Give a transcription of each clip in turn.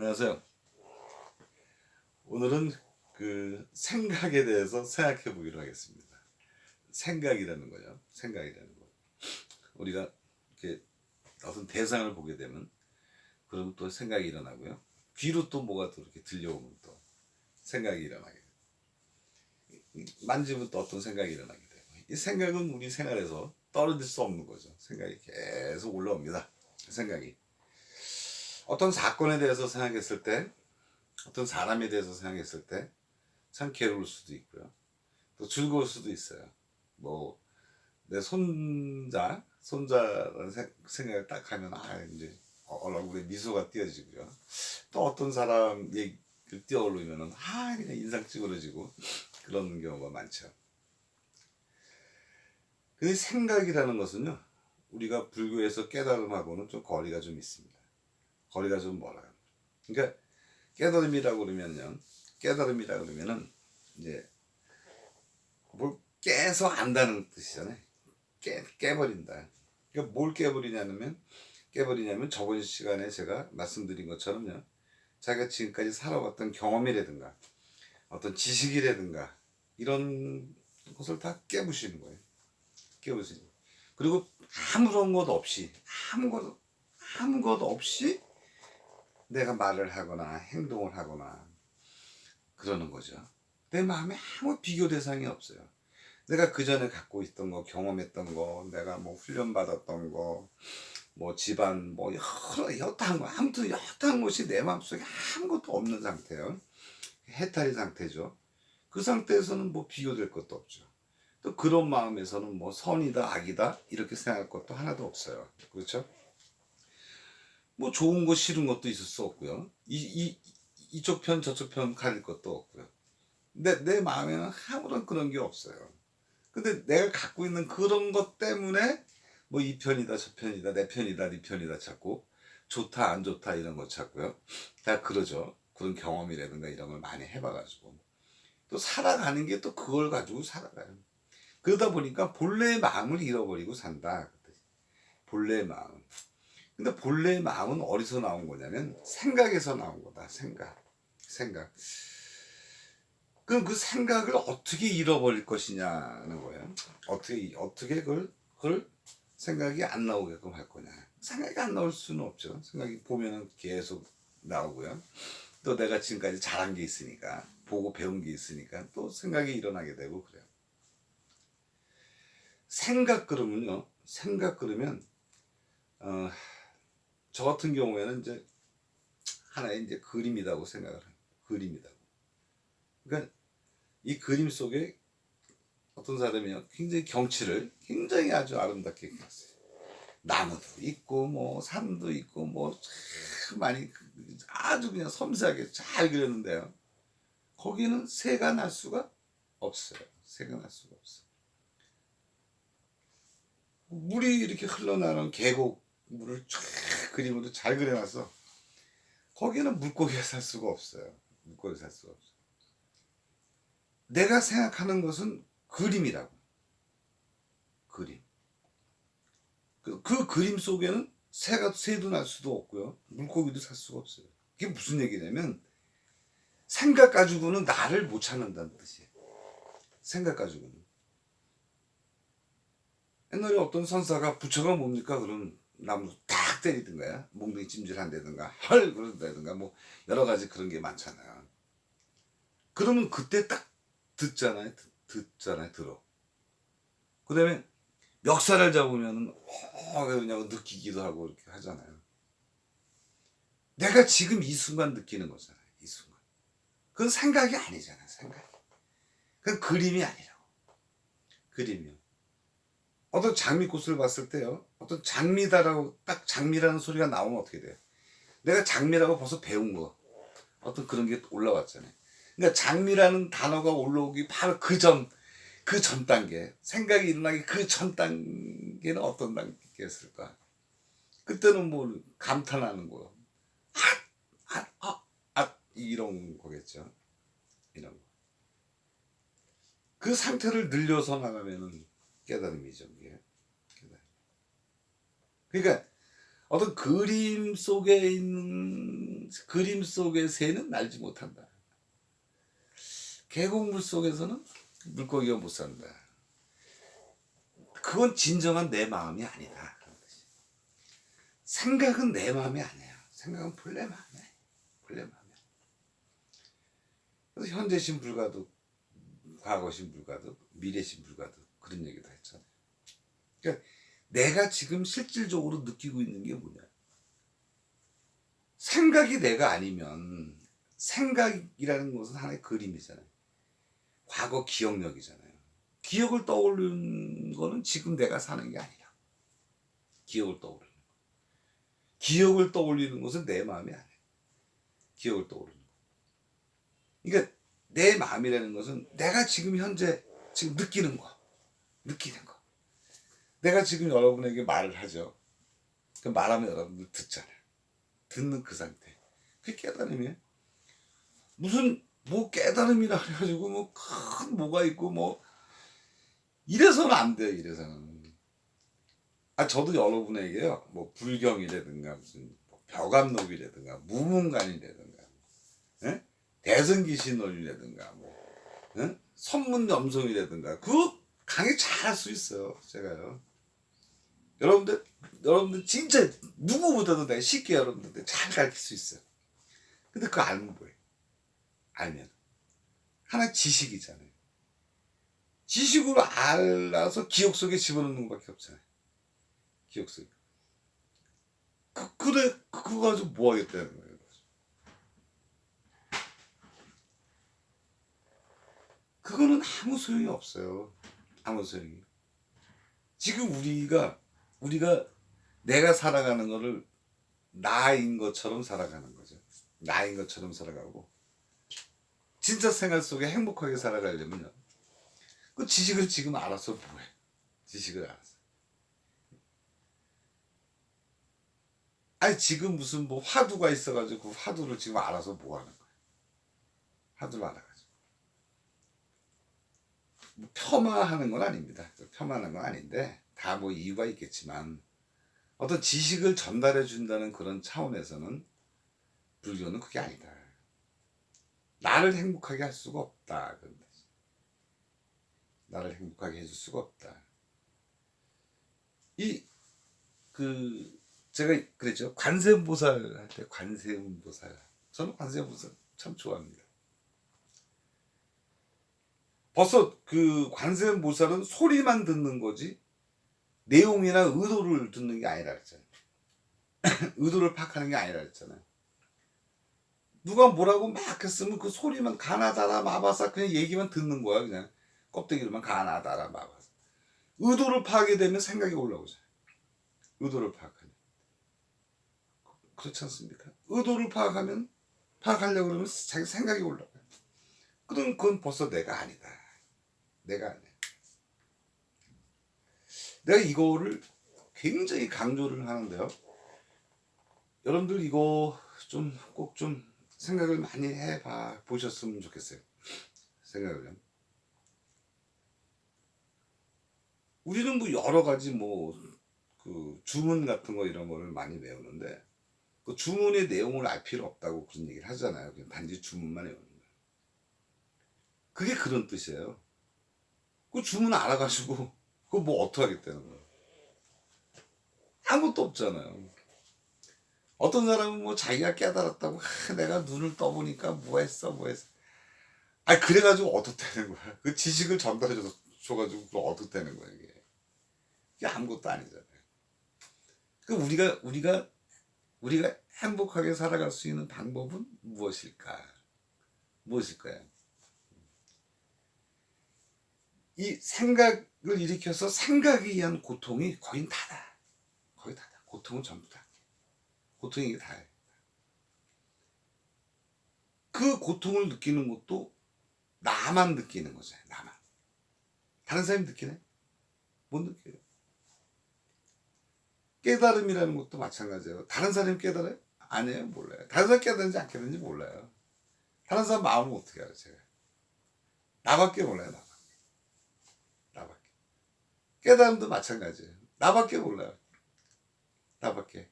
안녕하세요. 오늘은 그 생각에 대해서 생각해 보기로 하겠습니다. 생각이라는 거요. 생각이라는 거. 우리가 이렇게 어떤 대상을 보게 되면 그럼 또 생각이 일어나고요. 귀로 또 뭐가 또 이렇게 들려오면 또 생각이 일어나게 돼요. 만지면 또 어떤 생각이 일어나게 돼요. 이 생각은 우리 생활에서 떨어질 수 없는 거죠. 생각이 계속 올라옵니다. 생각이. 어떤 사건에 대해서 생각했을 때, 어떤 사람에 대해서 생각했을 때, 참 괴로울 수도 있고요. 또 즐거울 수도 있어요. 뭐, 내 손자, 손자라는 생- 생각을 딱 하면, 아, 이제, 얼굴에 미소가 띄어지고요. 또 어떤 사람 얘기를 띄어올리면은, 아, 그냥 인상 찌그러지고, 그런 경우가 많죠. 근데 생각이라는 것은요, 우리가 불교에서 깨달음하고는 좀 거리가 좀 있습니다. 거리가 좀 멀어요. 그러니까 깨달음이라고 그러면요. 깨달음이라고 그러면은 이제 뭘 깨서 안다는 뜻이잖아요. 깨 깨버린다. 그러니까 뭘 깨버리냐면 깨버리냐면 저번 시간에 제가 말씀드린 것처럼요. 자기가 지금까지 살아왔던 경험이라든가 어떤 지식이라든가 이런 것을 다 깨부시는 거예요. 깨부시는. 그리고 아무런 것 없이 아무것 아무것 없이 내가 말을 하거나 행동을 하거나 그러는 거죠. 내 마음에 아무 비교 대상이 없어요. 내가 그 전에 갖고 있던 거, 경험했던 거, 내가 뭐 훈련 받았던 거, 뭐 집안, 뭐 여러 여타한 거, 아무튼 여타한 것이 내 마음속에 아무것도 없는 상태예요. 해탈의 상태죠. 그 상태에서는 뭐 비교될 것도 없죠. 또 그런 마음에서는 뭐 선이다, 악이다 이렇게 생각할 것도 하나도 없어요. 그렇죠? 뭐 좋은 거 싫은 것도 있을 수 없고요. 이, 이, 이쪽 편 저쪽 편 가릴 것도 없고요. 내, 내 마음에는 아무런 그런 게 없어요. 근데 내가 갖고 있는 그런 것 때문에 뭐 이 편이다 저 편이다 내 편이다 네 편이다 찾고 좋다 안 좋다 이런 거 찾고요. 다 그러죠. 그런 경험이라든가 이런 걸 많이 해봐가지고 또 살아가는 게 또 그걸 가지고 살아가요. 그러다 보니까 본래의 마음을 잃어버리고 산다. 본래의 마음. 근데 본래의 마음은 어디서 나온 거냐면 생각에서 나온 거다. 생각. 생각. 그럼 그 생각을 어떻게 잃어버릴 것이냐는 거예요. 어떻게 어떻게 그걸, 그걸 생각이 안 나오게끔 할 거냐. 생각이 안 나올 수는 없죠. 생각이 보면은 계속 나오고요. 또 내가 지금까지 잘한 게 있으니까 보고 배운 게 있으니까 또 생각이 일어나게 되고 그래요. 생각 그러면요. 생각 그러면 어, 저 같은 경우에는 이제 하나의 이제 그림이라고 생각을 해요. 그림이라고. 그러니까 이 그림 속에 어떤 사람이요 굉장히 경치를 굉장히 아주 아름답게 그렸어요. 나무도 있고 뭐 산도 있고 뭐 참 많이 그- 아주 그냥 섬세하게 잘 그렸는데요. 거기는 새가 날 수가 없어요. 새가 날 수가 없어요. 물이 이렇게 흘러나오는 계곡 물을 쫙 그림으로 잘 그려놨어. 거기는 물고기가 살 수가 없어요. 물고기 살 수가 없어요. 내가 생각하는 것은 그림이라고. 그림. 그, 그 그림 속에는 새가 새도 날 수도 없고요. 물고기도 살 수가 없어요. 그게 무슨 얘기냐면 생각 가지고는 나를 못 찾는다는 뜻이에요. 생각 가지고는. 옛날에 어떤 선사가 부처가 뭡니까? 그럼 나무 탁 때리든가요. 몽둥이 찜질한다든가 헐 그런다든가 뭐 여러 가지 그런 게 많잖아요. 그러면 그때 딱 듣잖아요. 듣, 듣잖아요. 들어. 그 다음에 멱살을 잡으면은 어 그러냐고 느끼기도 하고 이렇게 하잖아요. 내가 지금 이 순간 느끼는 거잖아요. 이 순간. 그건 생각이 아니잖아요. 생각. 그건 그림이 아니라고. 그림이요. 어떤 장미꽃을 봤을 때요. 어떤 장미다라고 딱 장미라는 소리가 나오면 어떻게 돼요? 내가 장미라고 벌써 배운 거. 어떤 그런 게 올라왔잖아요. 그러니까 장미라는 단어가 올라오기 바로 그 전, 그 전 단계. 생각이 일어나기 그 전 단계는 어떤 단계였을까? 그때는 뭐 감탄하는 거. 아, 아, 아, 아, 이런 거겠죠. 이런 거. 그 상태를 늘려서 나가면은 깨달음이죠. 이게. 그러니까 어떤 그림 속에 있는 그림 속의 새는 날지 못한다. 계곡물 속에서는 물고기가 못 산다. 그건 진정한 내 마음이 아니다. 생각은 내 마음이 아니야. 생각은 본래 마음이야. 본래 마음이야. 그래서 현재신 불가도, 과거신 불가도, 미래신 불가도 그런 얘기도 했잖아요. 그러니까 내가 지금 실질적으로 느끼고 있는 게 뭐냐? 생각이 내가 아니면 생각이라는 것은 하나의 그림이잖아요. 과거 기억력이잖아요. 기억을 떠올리는 거는 지금 내가 사는 게 아니라 기억을 떠올리는 거. 기억을 떠올리는 것은 내 마음이 아니야. 기억을 떠올리는 거. 그러니까 내 마음이라는 것은 내가 지금 현재 지금 느끼는 거, 느끼는 거. 내가 지금 여러분에게 말을 하죠. 그 말하면 여러분들 듣잖아요. 듣는 그 상태. 그게 깨달음이에요. 무슨 뭐 깨달음이라 그래가지고 뭐 큰 뭐가 있고 뭐 이래서는 안 돼요. 이래서는. 아 저도 여러분에게요. 뭐 불경이라든가 무슨 뭐 벽암록이라든가 무문관이라든가 예? 대승기신론이라든가 뭐 예? 선문염송이라든가 그거 강의 잘 할 수 있어요. 제가요. 여러분들 여러분들 진짜 누구보다도 내가 쉽게 여러분들 잘 가르칠 수 있어요. 근데 그거 알면 뭐해? 알면 하나 지식이잖아요. 지식으로 알아서 기억 속에 집어넣는 것밖에 없잖아요. 기억 속에. 그, 그래, 그거 가지고 뭐 하겠다는 거예요. 그거는 아무 소용이 없어요. 아무 소용이. 지금 우리가, 우리가 내가 살아가는 거를 나인 것처럼 살아가는 거죠. 나인 것처럼 살아가고. 진짜 생활 속에 행복하게 살아가려면요. 그 지식을 지금 알아서 뭐해? 지식을 알아서. 아니 지금 무슨 뭐 화두가 있어가지고 그 화두를 지금 알아서 뭐 하는 거야? 화두를 알아가지고. 뭐 폄하하는 건 아닙니다. 폄하하는 건 아닌데 다 뭐 이유가 있겠지만 어떤 지식을 전달해 준다는 그런 차원에서는 불교는 그게 아니다. 나를 행복하게 할 수가 없다. 나를 행복하게 해줄 수가 없다. 이, 그, 제가 그랬죠. 관세음보살 할 때 관세음보살. 저는 관세음보살 참 좋아합니다. 벌써 그 관세음보살은 소리만 듣는 거지 내용이나 의도를 듣는 게 아니라 그랬잖아요. 의도를 파악하는 게 아니라 그랬잖아요. 누가 뭐라고 막 했으면 그 소리만 가나다라 마바사 그냥 얘기만 듣는 거야 그냥. 껍데기로만 가나다라 마바사. 의도를 파악하게 되면 생각이 올라오잖아요. 의도를 파악하면. 그렇지 않습니까? 의도를 파악하면 파악하려고 그러면 자기 생각이 올라가요. 그럼 그건 벌써 내가 아니다. 내가 아니야 내가 이거를 굉장히 강조를 하는데요 여러분들 이거 좀 꼭좀 생각을 많이 해봐 보셨으면 좋겠어요. 생각을. 우리는 뭐 여러 가지 뭐 그 주문 같은 거 이런 거를 많이 외우는데 그 주문의 내용을 알 필요 없다고 그런 얘기를 하잖아요. 그냥 단지 주문만 외우는 거예요. 그게 그런 뜻이에요. 그 주문 알아가지고 그거 뭐 어떻게 하겠다는 거예요. 아무것도 없잖아요. 어떤 사람은 뭐 자기가 깨달았다고 아, 내가 눈을 떠보니까 뭐 했어 뭐 했어. 아 그래가지고 어떻다는 거야? 그 지식을 전달해 줘가지고 그걸 어떻다는 거야 이게? 이게 아무것도 아니잖아요. 그 우리가 우리가 우리가 행복하게 살아갈 수 있는 방법은 무엇일까? 무엇일까요 이 생각을 일으켜서 생각에 의한 고통이 거의 다다 거의 다다 고통은 전부 다 고통이 게 다예요. 그 고통을 느끼는 것도 나만 느끼는 거잖아요. 나만. 다른 사람이 느끼네? 못 느껴요. 깨달음이라는 것도 마찬가지예요. 다른 사람이 깨달아요? 아니에요. 몰라요. 다른 사람이 깨달은지 안 깨달은지 몰라요. 다른 사람 마음은 어떻게 알아요, 제가? 나밖에 몰라요. 나밖에. 깨달음도 마찬가지예요. 나밖에 몰라요. 나밖에.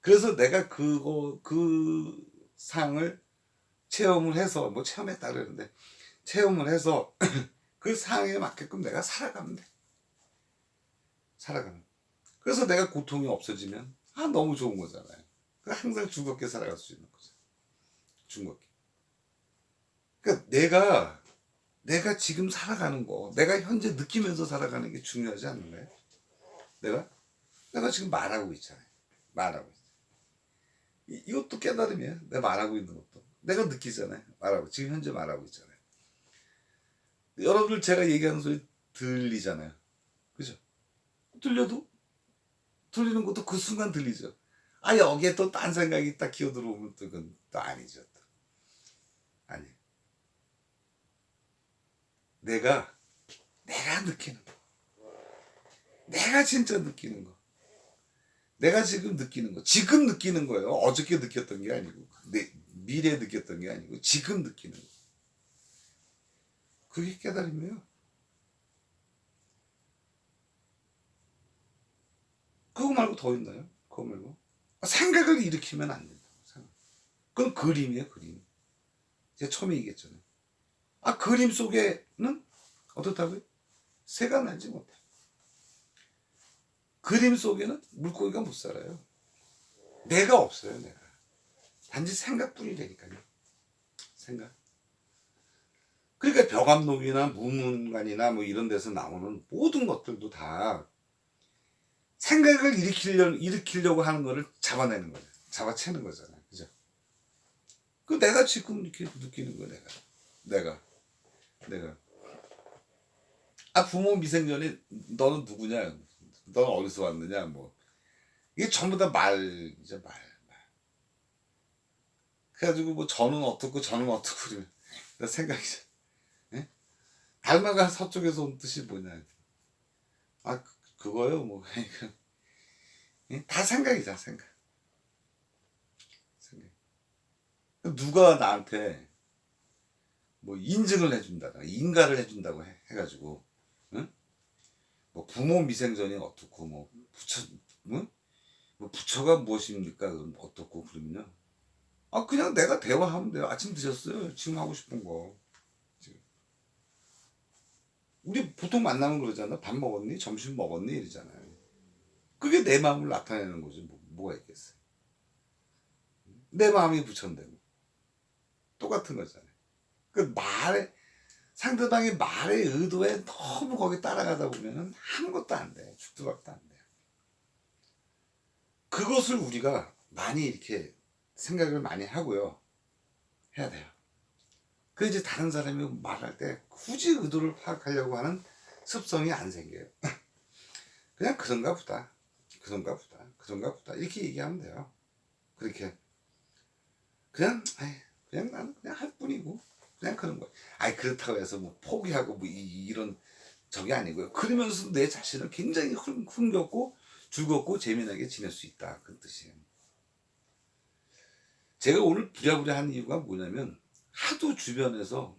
그래서 내가 그거 그 상을 체험을 해서 뭐 체험했다 그러는데 체험을 해서 그 상에 맞게끔 내가 살아가면 돼. 살아가면. 그래서 내가 고통이 없어지면 아 너무 좋은 거잖아요. 그 항상 즐겁게 살아갈 수 있는 거죠. 즐겁게. 그러니까 내가 내가 지금 살아가는 거, 내가 현재 느끼면서 살아가는 게 중요하지 않는가요? 내가 내가 지금 말하고 있잖아요. 말하고 있어. 이, 이것도 깨달음이야. 내가 말하고 있는 것도. 내가 느끼잖아요. 말하고 지금 현재 말하고 있잖아요. 여러분들 제가 얘기하는 소리 들리잖아요. 그죠? 들려도 들리는 것도 그 순간 들리죠. 아 여기에 또 딴 생각이 딱 기어 들어오면 또 그건 또 아니죠. 또. 아니. 내가 내가 느끼는 거. 내가 진짜 느끼는 거. 내가 지금 느끼는 거. 지금 느끼는 거예요. 어저께 느꼈던 게 아니고 내 미래에 느꼈던 게 아니고 지금 느끼는 거. 그게 깨달음이에요. 그거 말고 더 있나요? 그거 말고 생각을 일으키면 안 된다고 생각. 그건 그림이에요, 그림. 제가 처음에 얘기했잖아요. 아 그림 속에는 어떻다고요? 새가 날지 못해. 그림 속에는 물고기가 못 살아요. 내가 없어요, 내가. 단지 생각뿐이라니까요. 생각. 그러니까 벽암록이나 무문관이나 뭐 이런 데서 나오는 모든 것들도 다 생각을 일으키려, 일으키려고 하는 거를 잡아내는 거예요. 잡아채는 거잖아요. 그죠? 그 내가 지금 이렇게 느끼는 거야, 내가. 내가. 내가. 아, 부모 미생전에 너는 누구냐? 너는 어디서 왔느냐? 뭐. 이게 전부 다 말이죠, 말. 말. 그래가지고 뭐 저는 어떻고 저는 어떻고 그러면 나 생각이 예? 달마가 서쪽에서 온 뜻이 뭐냐? 아 그- 그거요 뭐 예? 다 생각이자 생각. 생각. 누가 나한테 뭐 인증을 해준다나 인가를 해준다고 해, 해가지고 응? 뭐 부모 미생전이 어떻고 뭐 부처 응? 뭐 부처가 무엇입니까? 그럼 어떻고 그러면요. 아 그냥 내가 대화하면 돼요. 아침 드셨어요? 지금 하고 싶은 거. 우리 보통 만나면 그러잖아. 밥 먹었니? 점심 먹었니? 이러잖아요. 그게 내 마음을 나타내는 거지. 뭐, 뭐가 있겠어요. 내 마음이 부처인데 뭐. 똑같은 거잖아요. 그 말에 상대방의 말의 의도에 너무 거기 따라가다 보면은 아무것도 안 돼. 죽도 밥도 안 돼. 그것을 우리가 많이 이렇게 생각을 많이 하고요. 해야 돼요. 그 이제 다른 사람이 말할 때 굳이 의도를 파악하려고 하는 습성이 안 생겨요. 그냥 그런가 보다. 그런가 보다. 그런가 보다. 이렇게 얘기하면 돼요. 그렇게. 그냥, 아이, 그냥 나는 그냥 할 뿐이고. 그냥 그런 거예요. 아이, 그렇다고 해서 뭐 포기하고 뭐 이, 런 적이 아니고요. 그러면서 내 자신을 굉장히 흥, 흥겹고 즐겁고 재미나게 지낼 수 있다. 그 뜻이에요. 제가 오늘 부랴부랴 한 이유가 뭐냐면 하도 주변에서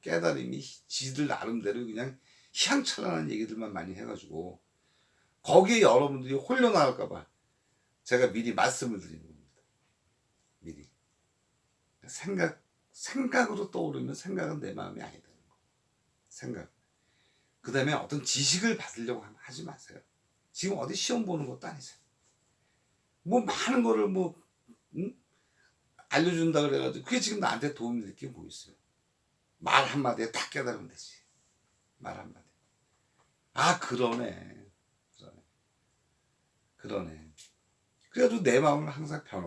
깨달음이 지들 나름대로 그냥 희양찬란한 얘기들만 많이 해가지고 거기에 여러분들이 홀려 나갈까봐 제가 미리 말씀을 드리는 겁니다. 미리 생각 생각으로 떠오르면 생각은 내 마음이 아니다는 거. 생각. 그 다음에 어떤 지식을 받으려고 하지 마세요. 지금 어디 시험 보는 것도 아니세요. 뭐 많은 거를 뭐 응? 알려준다 그래가지고 그게 지금 나한테 도움이 될 게 뭐 있어요? 말 한마디에 다 깨달으면 되지. 말 한마디. 아 그러네. 그러네. 그러네. 그래가지고 내 마음을 항상 평,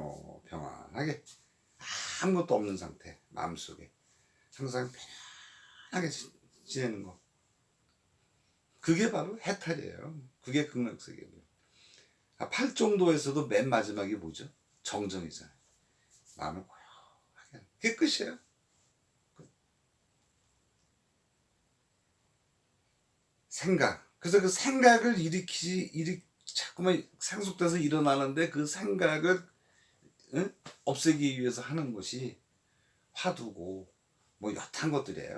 평안하게 아무것도 없는 상태 마음속에 항상 편하게 지- 지내는 거. 그게 바로 해탈이에요. 그게 극락세계고요. 아, 팔정도에서도 맨 마지막이 뭐죠? 정정이잖아요. 마음을 고요하게. 그게 끝이에요. 끝. 생각. 그래서 그 생각을 일으키지, 일으, 자꾸만 상속돼서 일어나는데 그 생각을 응? 없애기 위해서 하는 것이 화두고 뭐 엿한 것들이에요.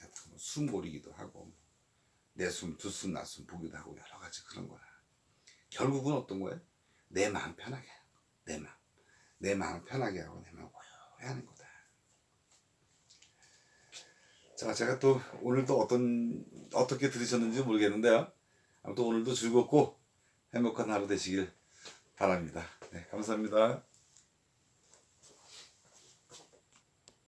엿한 거. 숨고리기도 하고 내 숨, 두 숨, 나숨 보기도 하고 여러 가지 그런 거야. 결국은 어떤 거예요? 내 마음 편하게. 내 마음. 내 마음 편하게 하고 내 마음 고요 하는 거다. 자, 제가 또 오늘 또 어떤 어떻게 들으셨는지 모르겠는데요. 아무튼 오늘도 즐겁고 행복한 하루 되시길 바랍니다. 네, 감사합니다.